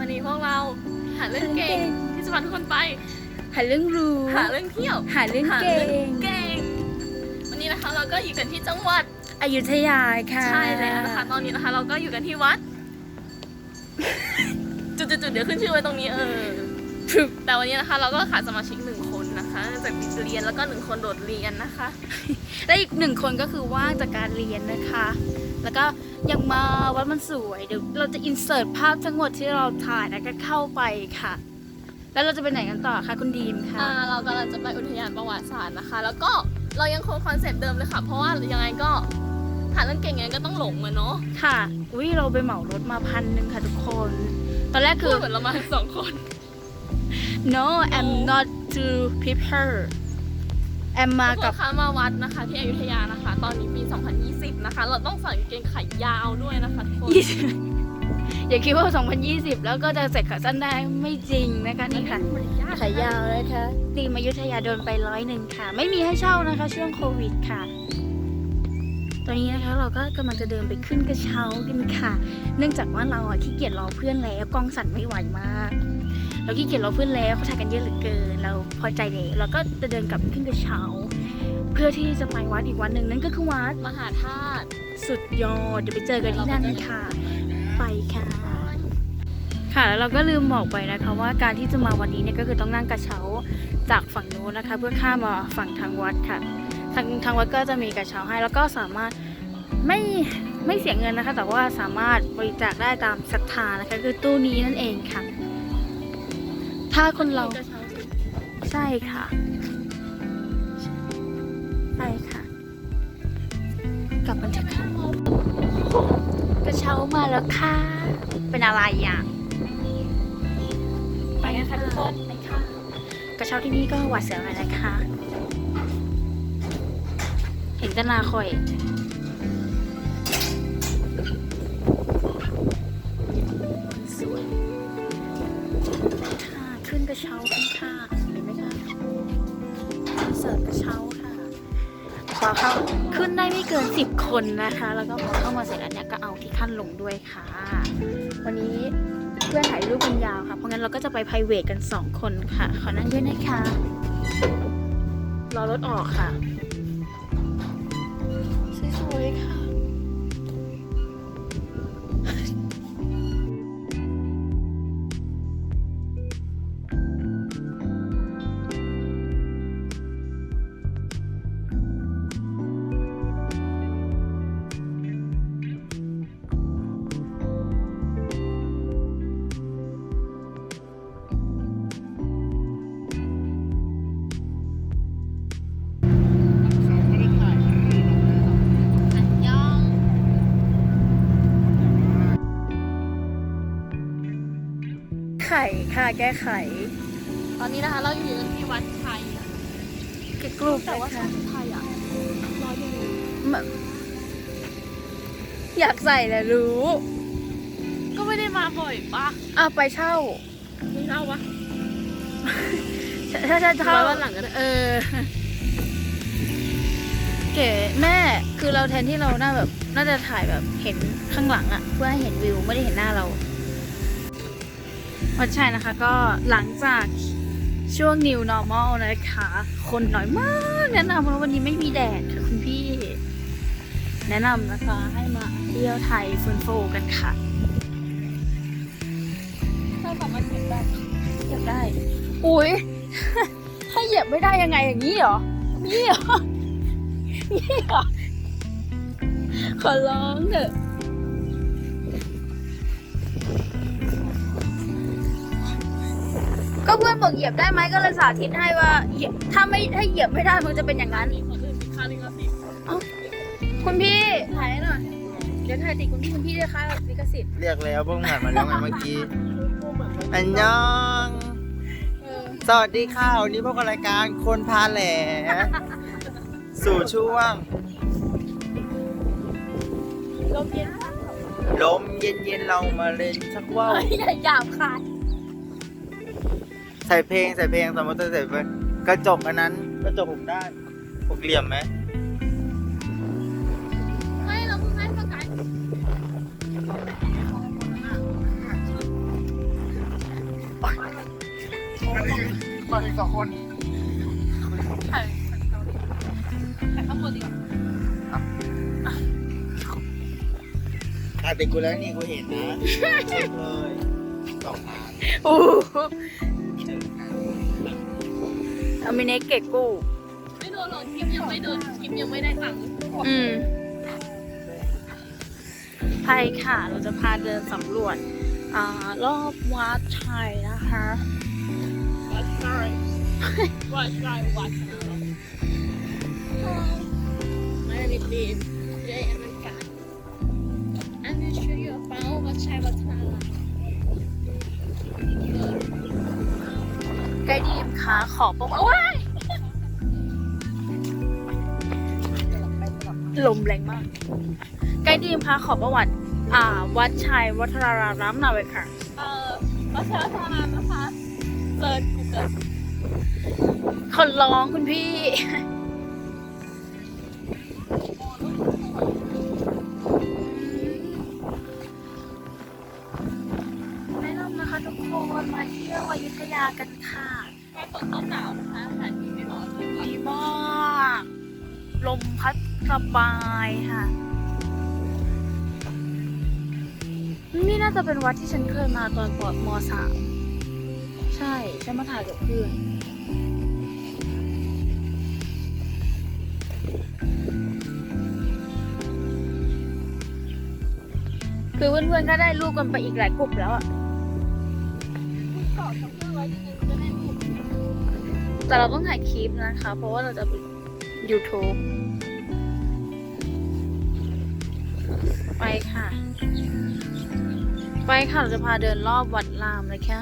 วันนี้พวกเราหาเรื่องเก่งที่จะพาทุกคนไป หาเรื่องรู้ หาเรื่องเที่ยว หาเรื่องหาเก่เรื่องงเก่ง วันนี้นะคะเราก็อยู่กันที่จังหวัดอยุธยาค่ะใช่แล้วนะคะตอนนี้นะคะ เราก็อยู่กันที่วัด จุดๆๆเดี๋ยวขึ้นชื่อไว้ตรงนี้เออพรึบแต่วันนี้นะคะ เราก็ขาดสมาชิกหนึ่งคนนะคะจากติดเรียนแล้วก็หนึ่งคนโดดเรียนนะคะ และอีกหนึ่งคนก็คือว่างจากการเรียนนะคะ แล้วก็ยังมาวัดมันสวยเดี๋ยวเราจะอินเสิร์ตภาพทั้งหมดที่เราถ่ายแล้วก็เข้าไปค่ะ แล้วเราจะไปไหนกันต่อคะคุณดีมคะอ่าเรากำลังจะไปอุทยานประวัติศาสตร์นะคะ แล้วก็เรายังคงคอนเซ็ปต์เดิมเลยค่ะ เพราะว่ายังไงก็หาเรื่องเก่งยังไงก็ต้องหลงมาเนาะค่ะอุ้ยเราไปเหมารถมาพันหนึ่งค่ะทุกคน ตอนแรกคืคืออเหมือนเรามาสองคน no I'm not to prepare แอมมาทุกคกับนคะมาวัดนะคะที่อยุธยานะคะ ตอนนี้ปี 2020 นะคะ เราต้องใส่กางเกงขายาวด้วยนะคะทุกคน20อย่าคิดว่า 2020 แล้วก็จะเสร็จขาสั้นได้ไม่จริงนะคะนี่ค่ะขายาวนะคะตีมอยุธยาโดนไปร้อยหนึ่งค่ะ ไม่มีให้เช่านะคะ ช่วงโควิดค่ะ ตอนนี้นะคะเราก็กำลังจะเดินไปขึ้นกระเช้ากันค่ะ เนื่องจากว่าเราอะขี้เกียจรอเพื่อนแล้วกล้องสั่นไม่ไหวมาก เราขี้เกียจรอเพื่อนแล้วเขาถ่ายกันเยอะเหลือเกิน เราพอใจแล้วเราก็จะเดินกลับขึ้นกระเช้า เพื่อที่จะไปวัดอีกวันหนึ่งนั่นก็คือวัดมหาธาตุสุดยอดเดี๋ยวไปเจอกันที่นั่นค่ะ ไปค่ะ ค่ะแล้วเราก็ลืมบอกไปนะคะ ว่าการที่จะมาวันนี้เนี่ยก็คือต้องนั่งกระเช้าจากฝั่งนู้นนะคะ เพื่อข้ามมาฝั่งทางวัดค่ะ ทางทางวัดก็จะมีกระเช้าให้แล้วก็สามารถไม่ไม่เสียเงินนะคะ แต่ว่าสามารถบริจาคได้ตามศรัทธานะคะ คือตู้นี้นั่นเองค่ะ ถ้าคนเรากระเช้าสิใช่ค่ะใช่ค่ะ กลับมาเถอะค่ะกระเช้ามาแล้วค่ะ เป็นอะไรอะไปกันค่ะทุกคนไปค่ะกระเช้าที่นี่ก็หวาดเสียวหน่อยนะคะ เห็นแตหนาคอย ระเช้ากันค่ะเห็นไหมคะเสิร์ฟกระเช้าค่ะพอเข้าขึ้นได้ไม่เกิน 10 คนนะคะ แล้วก็พอเข้ามาเสร็จแล้วเนี่ยก็เอาที่ขั้นลงด้วยค่ะ วันนี้เพื่อนถ่ายรูปกันยาวค่ะ เพราะงั้นเราก็จะไปไพรเวทกัน 2 คนค่ะ ขอนั่งด้วยนะคะ รอรถออกค่ะ ค่ะแก้ไข ตอนนี้นะคะ เราอยู่กันที่วัดไทยอะเก็บกลุ่มแต่ว่านะชุคะดไทยอะร้อยหนึ่งอยากใส่แหละรู้ ก็ไม่ได้มาบ่อยปะเอาไปเช่าไม่เล่าวะถ้าถ้าเช่า ไว้วันหลังก็ได้เออ เก๋แม่คือเราแทนที่เราน่าแบบน่าจะถ่ายแบบเห็นข้างหลังอะเพื่อให้เห็นวิวไม่ได้เห็นหน้าเรา วันใช่นะคะก็หลังจากช่วง new normal นะคะ คนน้อยมากแนะนำว่าวันนี้ไม่มีแดดค่ะคุณพี่ แนะนำนะคะให้มาเที่ยวไทยฟื้นฟูกันค่ะถ้าสามารถเก็บได้เหยียบได้ อุ้ยให้เหยียบไม่ได้ยังไงอย่างนี้เหรอนี่เหรอนี่เหรอขอร้องเถอะ ก็เพื่อนบอกเหยียบได้ไหมก็เลยสาธิตให้ว่าเหยียบถ้าไม่ถ้าเหยียบไม่ได้มันจะเป็นอย่างนั้นมีคนอื่นมีค่าลิขสิทธิ์คุณพี่ถ่ายให้หน่อยเดี๋ยวถ่ายติดคุณพี่คุณพี่ด้วยค่ะลิขสิทธิ์เรียกแล้วเพิ่งผ่านมาแล้วไงเมื่อกี้ อันยอง เออสวัสดีค่ะวันนี้พบกับรายการคนพาแหล สู่ช่วง ลมเย็นลมเย็นๆเรามาเล่นชักว่าวเฮ้ยอย่าหยาบคาย ใส่เพลงใส่เพลงสมมติใส่เพลงกระจกอันนั้นกระจกผมได้หกเหลี่ยมไหมไม่เราเพิ่งให้ประกาศมาถึงสองคนถ่ายถ่ายข้างบนดีกว่าถ่ายติดกูแล้วนี่กูเห็นนะเช็คเลยสองพัน โอ้อเมเนกเกกกูไม่โดนหรอกคลิปยังไม่โดนคลิปยังไม่ได้ตังค์อืมไปค่ะ เราจะพาเดินสำรวจ อ่ารอบวัดชัยนะคะ วัดไกลวัดไกลวัดไม่รีบรีบเย้อเมริกาอันนี้ชื่อเปล่ ด์ดีมคะ ขอบอกว่าว้ายลมแรงมากไกด์ดีมคะขอประวัติ อ่า วัดชัยวัฒนารามหน่อยค่ะ เอ่อวัดชัยวัฒนารามนะคะเซิร์ชกูเกิลคนร้องคุณพี่แนะนำนะคะทุกคนมาเที่ยวอยุธยากันค่ะแค่ ฝนต้นหนาวนะคะดีไม่ร้อนดีมากลมพัดสบายค่ะ นี่น่าจะเป็นวัดที่ฉันเคยมาตอนปอดมสามใช่ ฉันมาถ่ายกับเพื่อนคือเพื่อนๆก็ได้รูปกันไปอีกหลายกลุ่มแล้วอะ แต่เราต้องถ่ายคลิปนะคะ เพราะว่าเราจะเป็น YouTube ไปค่ะ ไปค่ะ เราจะพาเดินรอบวัดรามเลยค่ะ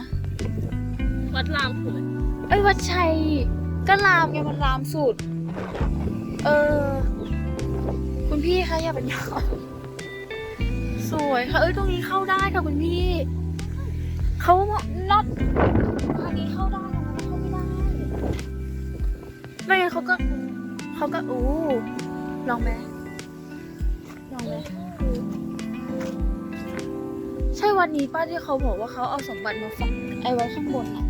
วัดรามคืออะไรเอ้ย วัดชัย ก็รามไงมันรามสุด เออ คุณพี่คะอย่าเป็นยอมสวยค่ะ เอ้ย ตรงนี้เข้าได้ค่ะคุณพี่ เขาน็ ไม่งั้นเขาก็เขาก็อู้ลองไหมลองไหมใช่วันนี้ป้าที่เขาบอกว่าเขาเอาสมบัติมาฝังไอ้ไว้ข้างบนอะ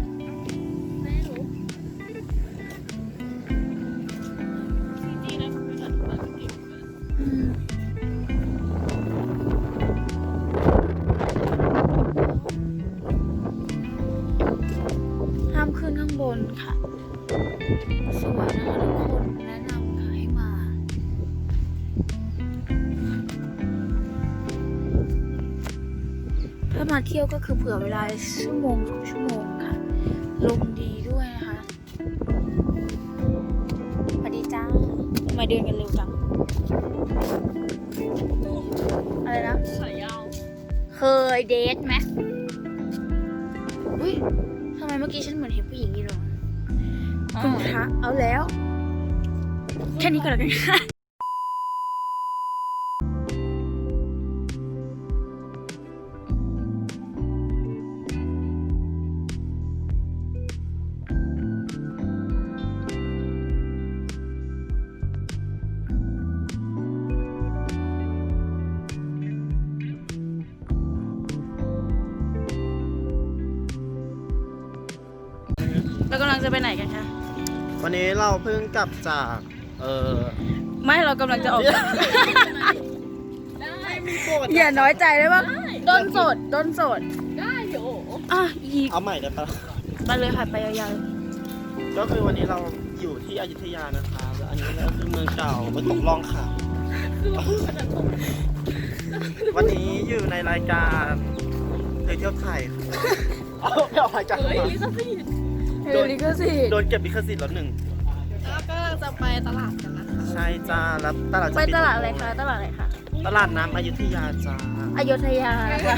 ามาเที่ยวก็คือเผื่อเวลาชั่วโมงสองชั่วโมงค่ะ ลมดีด้วยนะคะสวัสดีจ้าทำไมเดินกันเร็วจัง อะไรนะๆสายยาว เคยเดทไหมอุ้ยทำไมเมื่อกี้ฉันเหมือนเห็นผู้หญิงอยู่หรอคุณพระเอาแล้ว แค่นี้ก็แล้วกันค่ะ กำลังจะไปไหนกันคะ วันนี้เราเพิ่งกลับจาก เออไม่เรากำลังจะออก ได้อย่าน้อยใจได้ปะต้นโสดต้นโสด ได้เดี๋ยวอะอีกเอาใหม่ได้ปะไปเลยค่ะไปยาวก็คือวันนี้เราอยู่ที่อยุธยานะคะแล้วอันนี้ก็คือเมืองเก่าเมืองตกล่องค่ะ วันนี้อยู่ในรายการเธอเที่ยวไทยค่ะเอาไม่เอารายการเฮ้ยมา ลิขสิทธิ์ๆ โดนลิขสิทธิ์โดนเก็บลิขสิทธิ์แล้วหนึ่งแล้วก็จะไปตลาดกันนะคะใช่จ้าแล้วตลาดจไปดตลาดอะไรคะ ตลาดอะไรคะตลาดน้ำอยุธยาจ้าอยุธยาค่ะ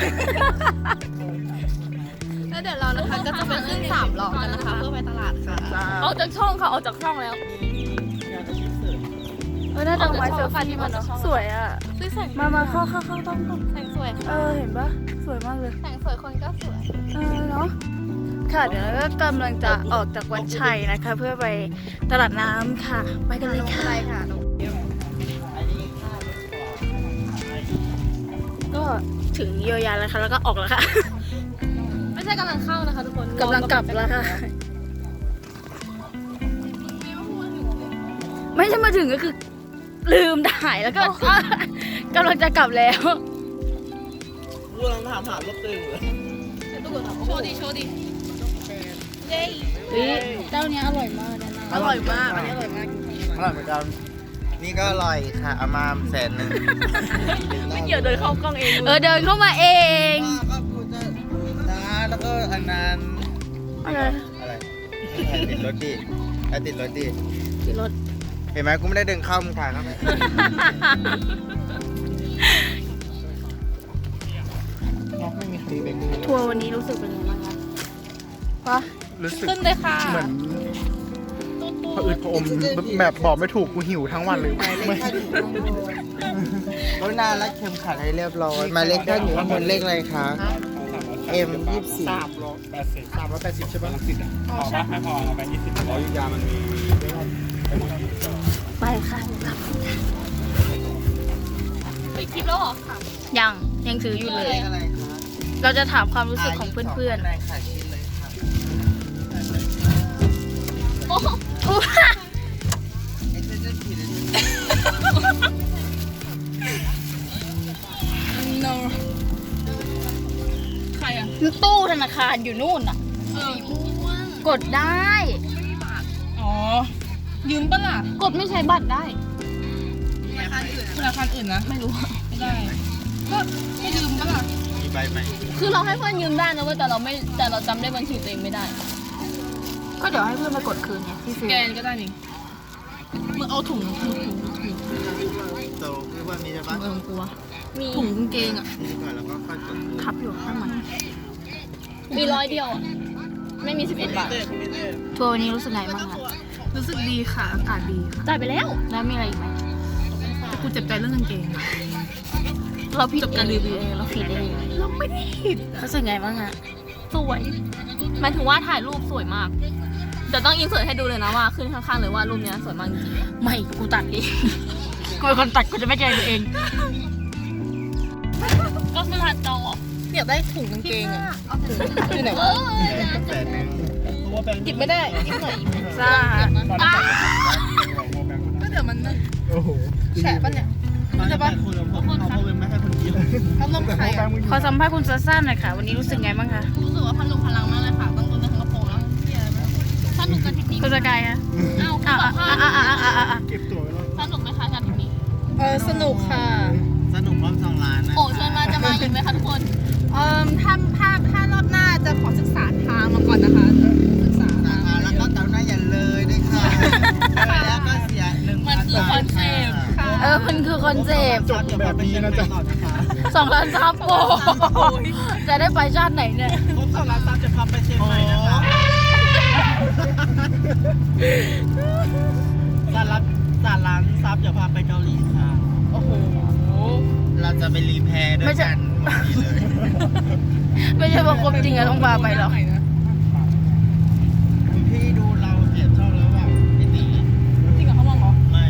แล้วเดี๋ยวเรานะคะก็จะไปขึ้นสามล้อกันนะคะเพื่อไปตลาดค่ะจ้าออกจากช่องค่ะออกจากช่องแล้วงานอาชีพเสริมเออน่าจะไว้เซลเอาฟี่จากมันเนอะช่องสวยอะซื้อแสงมามาเข้าเข้าเข้าต้องต้องแสงสวยเออเห็นปะสวยมากเลยแสงสวยคนก็สวยเออเนาะ ค่ะ เดี๋ยวเราก็กำลังจะออกจากวัดชัยนะคะ เพื่อไปตลาดน้ำค่ะ ไปกันเลยค่ะ ก็ถึงเยียวยาแล้วค่ะ แล้วก็ออกแล้วค่ะ ไม่ใช่กำลังเข้านะคะทุกคนกำลังกลับแล้วค่ะ ไม่ใช่มาถึงก็คือลืมถ่ายแล้วก็กำลังจะกลับแล้วรู้ำลังถามหารถตัวงเลย โชว์ดีโชว์ดี เย้เฮ้ยเจ้าเนี้ยอร่อยมากนะนะอร่อยมาก อันนี้อร่อยมากอร่อยเหมือนกันนี่ก็อร่อยค่ะเอามาแสนหนึ่งไม่เกี่ยวเดินเข้ากล้องเองเออเดินเข้ามาเองก็กูจะนะแล้วก็อันนั้นอะไรอะไรถ่ายติดรถดิถ่ายติดรถดิขี่รถเห็นไหมกูไม่ได้เดินเข้ามึงถ่ายเข้าไปไม่มีใครเบงทัวร์วันนี้รู้สึกเป็นไงบ้างคะวะ รู้สึกขึ้นเลยค่ะเหมือนผะอืดผะอมแบบบอกไม่ถูกกูหิวทั้งวันเลยหมายเลขท่านอยู่ข้างบนเขานานรัดเข็มขัดให้เรียบร้อยหมายเลขท่านอยู่ข้างบนเลขอะไรคะ M ยี่สิบสี่สามร้อยแปดสิบสามร้อยแปดสิบใช่ปะไปค่ะไปคลิปแล้วเหรอยังยังถืออยู่เลยเลขอะไรคะเราจะถามความรู้สึกของเพื่อนในค่ะชิ้นเลยค่ะโอ้โหๆอุ๊ยไอ้เจ้าเจ้าผิดเลยใครอะตู้ธนาคารอยู่นู่นอะ เออม่วงกดได้ อ๋อ ยืมปะล่ะกดไม่ใช้บัตรได้ ธนาคารอื่นนะ ไม่รู้ ไม่ได้ ก็ไม่ยืมปะล่ะ มีใบไหม คือเราให้เพื่อนยืมได้นะเว้ยแต่เราไม่แต่เราจำได้บัญชีตัวเองไม่ได้ ก็เดี๋ยวให้เพื่อนมากดคืนไงที่ซื้อแกนก็ได้นี่มึงเอาถุงถุงถุงถุงโตคือว่ามีใช่ปะเออกูวะมีถุงกางเกงอะนี่ก่อนแล้วก็ค่อยกดทับอยู่ข้างมันมีร้อยเดียวอะไม่มี 11 บาททัวร์วันนี้รู้สึกไงบ้างคะรู้สึกดีค่ะ อากาศดีค่ะจ่ายไปแล้ว แล้วมีอะไรอีกไหมกูเจ็บใจเรื่องกางเกงอะเราผิดจบการรีวิวเองเราผิดเองเราไม่ได้ผิดรู้สึกไงบ้างอะสวยหมายถึงว่าถ่ายรูปสวยมาก แต่ต้องอินเสิร์ตให้ดูเลยนะว่าขึ้นข้างๆเลยว่ารูปเนี้ยสวยมากจริงไม่กูตัดเองกูเป็นคนตัดกูจะไม่ใจตัวเองก็คือถ่ายจออยากได้ถุงกางเกงอะอยู่ไหนเอวะอแสนหนึ่งหยิบไม่ได้หยิบหน่อยซ่าอ้าก็เดี๋ยวมันนั่นโอ้โหแฉะปะเนี่ยใช่ปะคนละคนเขาเป็นไม่ให้คนเดียวพัดลมใครอะขอสัมภาษณ์คุณซัสซันหน่อยค่ะ วันนี้รู้สึกไงบ้างคะ รู้สึกว่าพันลุงพลังม นุกกับทริปนี้คุณสกายคะอ้าวอะสัมอะภาอะษณ์อะอะอะอะเก็บตัวไว้แล้วสนุกไหมคะกับทริปนี้ เออสนุกค่ะสนุกพร้อมสองล้านนะโอ้ชวนมาจะมาอีกไหมคะทุกคน เอ่อถ้าถ้าถ้ารอบหน้าจะขอศึกษาทางมาก่อนนะคะศึกษาทางแล้วก็เต้าหน้าอย่าเลยด้วยค่ะแล้วก็เสียหนึ่งมันคือคอนเซ็ปต์ค่ะเออมันคือคอนเซปต์จบแบบนี้นะจ๊ะสองล้านซับโอ้โหจะได้ไปชาติไหนเนี่ยครบสองล้านซับจะพาไปเชียงใหม่นะคะ สารสารล้านซับจะพาไปเกาหลีค่ะ โอ้โห เราจะไปรีแพร์ด้วยกันวันนี้เลยไม่ใช่ว่าครบจริงอะต้องพาไปหรอกพี่ดูเราเปลี่ยนช่องแล้วว่าไม่ตีจริงเหรอเขามองเหรอไม่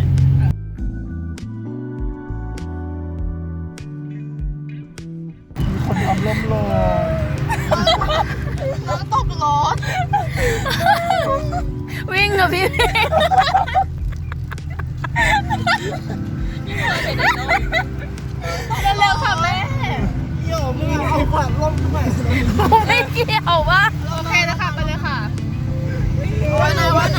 คนทำล้มลงตกรถ วิ่งกับพี่เมฆเร็วๆค่ะแม่เดี๋ยวมึงเอาขวานร่มขึ้นมาไม่เกี่ยวว่าโอเคนะคะไปเลยค่ะวันไหนวันไหน